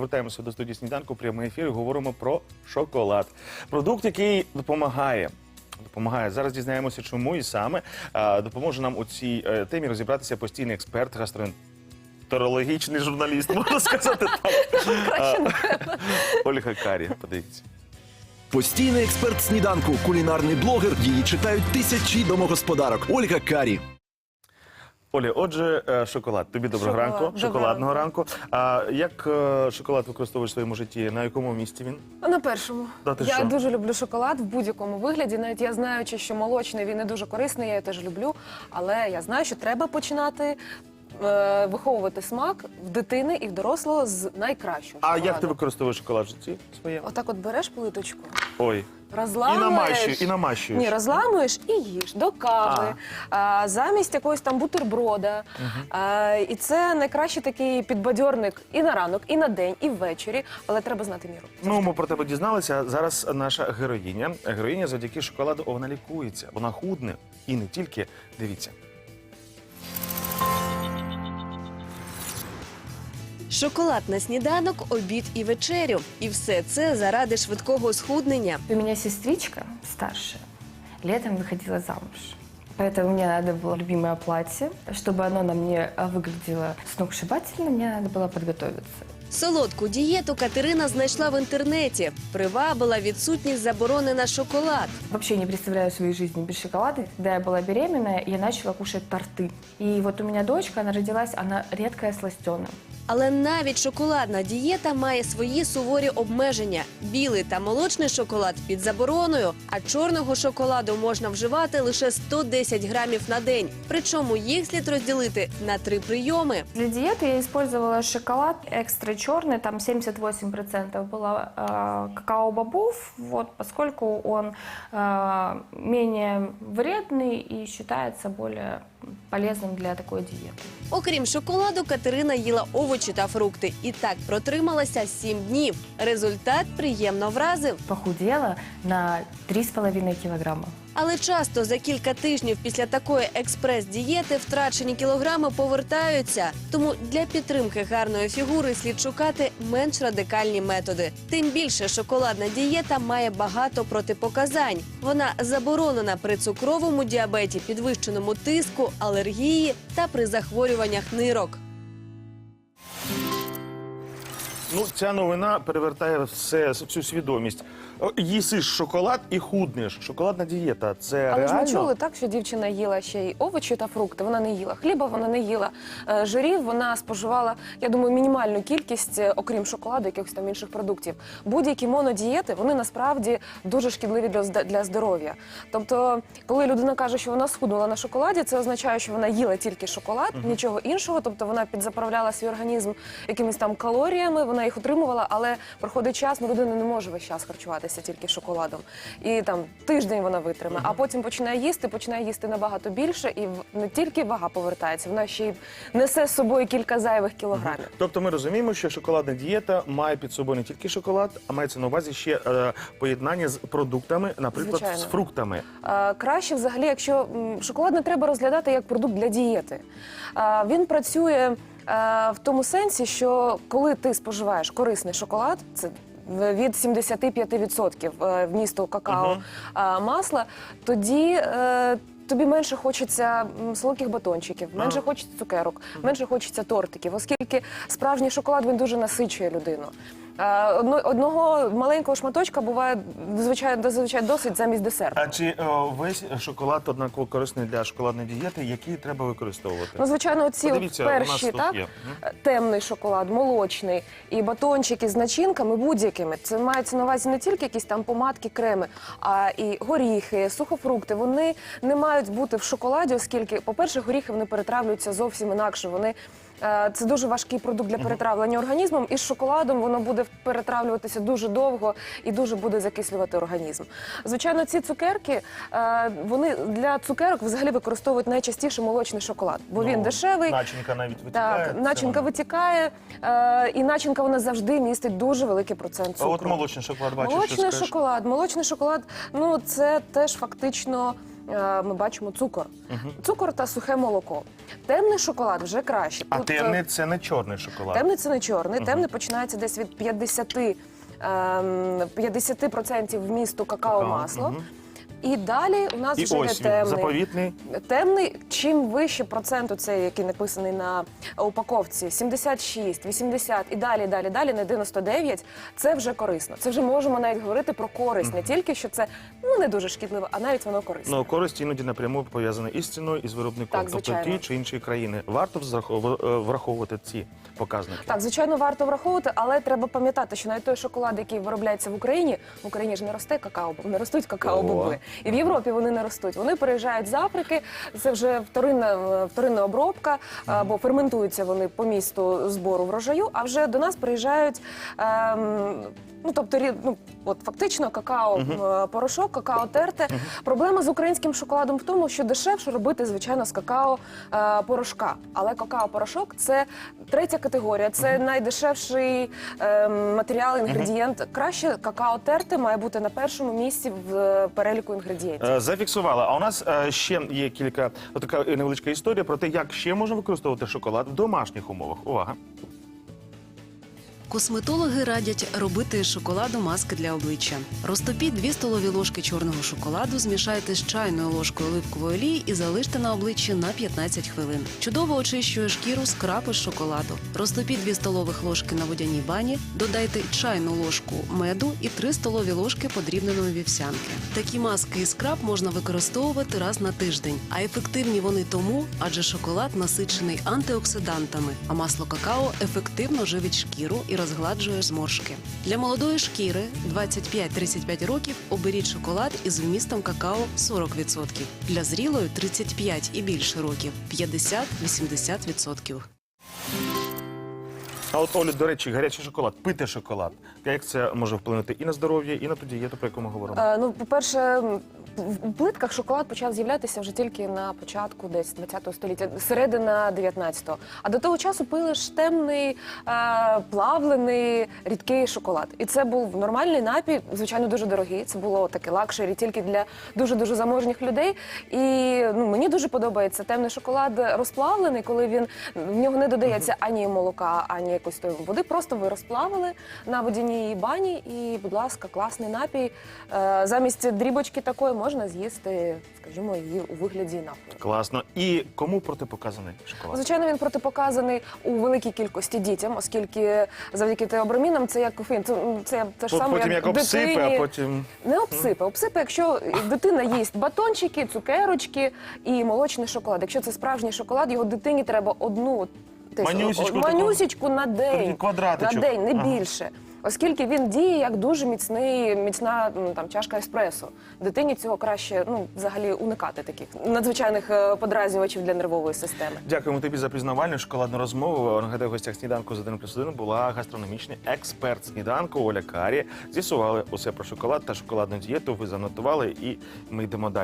Повертаємося до студії сніданку. Прямий ефір. і Говоримо про шоколад. Продукт, який допомагає. Допомагає зараз. Дізнаємося, чому і саме А, допоможе нам у цій е, темі розібратися постійний експерт, гастроентерологічний журналіст, можна сказати так. Ольга Карі. Подивіться. Постійний експерт сніданку, кулінарний блогер. Її читають тисячі домогосподарок. Ольга Карі. Оля, отже, е, шоколад. Тобі доброго Шоколад. ранку, шоколадного ранку. А як е, шоколад використовуєш в своєму житті? На якому місці він? На першому. Да ти я що? дуже люблю шоколад в будь-якому вигляді. Навіть я знаючи, що молочний він не дуже корисний, я його теж люблю. Але я знаю, що треба починати е, виховувати смак в дитини і в дорослого з найкращого. А як ти використовуєш шоколад в житті своєму? Отак от береш плиточку, Ой. І розламуєш. намащуєш, і намащуєш. Ні, розламуєш і їш до кави, а. замість якогось там бутерброда. А, і це найкращий такий підбадьорник і на ранок, і на день, і ввечері. Але треба знати міру. Ну, ми про тебе дізналися. Зараз наша героїня. Героїня завдяки шоколаду вона лікується, вона худне і не тільки. Дивіться. Шоколад на сніданок, обід і вечерю. І все це заради швидкого схуднення. У меня сестричка старшая летом выходила замуж. Поэтому мне надо было любимое платье. Чтобы оно на мне а, выглядело сногсшибательно, мне надо было подготовиться. Солодку дієту Катерина знайшла в інтернеті. Привабила відсутність заборони на шоколад. Вообще не представляю своей жизни без шоколада. Когда я была беременная, я начала кушать торты. И вот у меня дочка, она родилась, она редкая сластеная. Але навіть шоколадна дієта має свої суворі обмеження. Білий та молочний шоколад під забороною, а чорного шоколаду можна вживати лише 110 грамів на день. Причому їх слід розділити на три прийоми. Для диеты я использовала шоколад экстра черный, там 78% было э, какао-бобов, вот, поскольку он э, менее вредный и считается более полезным для такої дієти. Окрім шоколаду, Катерина їла овочі та фрукти і так протрималася 7 днів. Результат приємно вразив. Похудела на 3,5 килограмма. Але часто за кілька тижнів після такої експрес-дієти втрачені кілограми повертаються. Тому для підтримки гарної фігури слід шукати менш радикальні методи. Тим більше шоколадна дієта має багато протипоказань. Вона заборонена при цукровому діабеті, підвищеному тиску, алергії та при захворюваннях нирок. Ну, ця новина перевертає все всю свідомість. Їсиш шоколад і худнеш. Шоколадна дієта. Це Але ж реально? ми чули так, що дівчина їла ще й овочі та фрукти. Вона не їла хліба, вона не їла е, жирів. Вона споживала, я думаю, мінімальну кількість, е, окрім шоколаду, якихось там інших продуктів. Будь-які монодієти вони насправді дуже шкідливі для зда- для здоров'я. Тобто, коли людина каже, що вона схуднула на шоколаді, це означає, що вона їла тільки шоколад, нічого іншого. Тобто вона підзаправляла свій організм якимись там калоріями, вона їх отримувала, але проходить час, ну людина не може весь час харчуватися тільки шоколадом. І там тиждень вона витримає, а потім починає їсти, починає їсти набагато більше, і не тільки вага повертається, вона ще й несе з собою кілька зайвих кілограмів. Тобто ми розуміємо, що шоколадна дієта має під собою не тільки шоколад, а мається на увазі ще е, поєднання з продуктами, наприклад, Звичайно. з фруктами. Е, Краще взагалі, якщо м, шоколад не треба розглядати як продукт для дієти. Е, Він працює е, в тому сенсі, що коли ти споживаєш корисний шоколад, це від 75% в місто какао е, масла, тоді. е, Тобі менше хочеться солодких батончиків, менше хочеться цукерок, менше хочеться тортиків, оскільки справжній шоколад він дуже насичує людину. Е, одно- Одного маленького шматочка буває звичайно зазвичай досить замість десерту. А чи е, весь шоколад однаково корисний для шоколадної дієти, який треба використовувати? Ну, звичайно, от нас перші, так? є. Темний шоколад, молочний і батончики з начинками будь-якими. Це мається на увазі не тільки якісь там помадки, креми, а і горіхи, сухофрукти. Вони не мають бути в шоколаді, оскільки, по-перше, горіхи вони перетравлюються зовсім інакше. Вони е, це дуже важкий продукт для перетравлення організмом, і з шоколадом воно буде перетравлюватися дуже довго і дуже буде закислювати організм. Звичайно, ці цукерки е, вони для цукерок взагалі використовують найчастіше молочний шоколад, бо він Ну, дешевий. Начинка навіть витікає. Так, начинка витікає, е, і начинка вона завжди містить дуже великий процент А от молочний шоколад бачиш, що молочний скажеш? шоколад, молочний шоколад, ну це теж фактично. Е, ми бачимо цукор. Цукор та сухе молоко. Темний шоколад вже краще. А Тут, е, темний це не чорний шоколад. Темний це не чорний. Темний починається десь від 50, ем, 50% вмісту какао масла. І далі у нас І вже ось йде він, темний. заповітний. Темний, чим вище процент, оцей, який написаний на упаковці, 76, 80 і далі, далі, далі, на 99, це вже корисно. Це вже можемо навіть говорити про користь, не тільки що це ну не дуже шкідливо, а навіть воно корисне. Ну, користь іноді напряму пов'язана із ціною, і з виробником, Так, тобто звичайно. ті чи інші країни. Варто взрахов- е, враховувати ці показники. Так, звичайно, варто враховувати, але треба пам'ятати, що навіть той шоколад, який виробляється в Україні, в Україні ж не росте какао, не ростуть какао-боби. І в Європі вони не ростуть. Вони переїжджають з Африки. Це вже вторинна, вторинна обробка, або ферментуються вони по місту збору врожаю. А вже до нас приїжджають. Ем, Ну, тобто, рі- ну, от фактично какао е, порошок, какао терте. Проблема з українським шоколадом в тому, що дешевше робити, звичайно, з какао е, порошка. Але какао порошок це третя категорія, це найдешевший е, матеріал, інгредієнт. Краще какао терте має бути на першому місці в е, переліку інгредієнтів. Е, Зафіксувала. А у нас е, ще є кілька така невеличка історія про те, як ще можна використовувати шоколад в домашніх умовах. Увага! Косметологи радять робити з шоколаду маски для обличчя. Розтопіть 2 столові ложки чорного шоколаду, змішайте з чайною ложкою оливкової олії і залиште на обличчі на 15 хвилин. Чудово очищує шкіру скраб із шоколаду. Розтопіть 2 столових ложки на водяній бані, додайте чайну ложку меду і 3 столові ложки подрібненої вівсянки. Такі маски і скраб можна використовувати раз на тиждень, а ефективні вони тому, адже шоколад насичений антиоксидантами, а масло какао ефективно живить шкіру і розгладжує зморшки. Для молодої шкіри 25-35 років оберіть шоколад із вмістом какао 40%. Для зрілої 35 і більше років 50-80%. А от Олю, до речі, гарячий шоколад, пити шоколад. Як це може вплинути і на здоров'я, і на ту дієту, про яку ми говоримо? Е, ну, по-перше, в плитках шоколад почав з'являтися вже тільки на початку десь 20 століття, середина 19-го. А до того часу пили ж темний, е, плавлений, рідкий шоколад. І це був нормальний напій, звичайно, дуже дорогий. Це було таке лакшері тільки для дуже-дуже заможних людей. І ну, мені дуже подобається темний шоколад розплавлений, коли він в нього не додається ані молока, ані якоїсь тої води. Просто ви розплавили на водяній бані, і, будь ласка, класний напій. Е, замість дрібочки такої можна з'їсти, скажімо, її у вигляді напою. Класно. І кому протипоказаний шоколад? Звичайно, він протипоказаний у великій кількості дітям, оскільки завдяки теобромінам це як кофеїн. Це, це те ж саме, Потім як обсипе, дитині. а потім. Не обсипе. Обсипе, якщо дитина їсть батончики, цукерочки і молочний шоколад. Якщо це справжній шоколад, його дитині треба одну десь, Манюсічку о- таку. манюсічку на день. Квадратичок. На день, не Ага. більше. Оскільки він діє як дуже міцний, міцна ну, там чашка еспресо. Дитині цього краще ну взагалі уникати таких надзвичайних е, подразнювачів для нервової системи. Дякуємо тобі за пізнавальну шоколадну розмову. Нагадаю, в гостях сніданку з 1 плюс 1 була гастрономічний експерт сніданку Оля Карі. З'ясували усе про шоколад та шоколадну дієту. Ви занотували, і ми йдемо далі.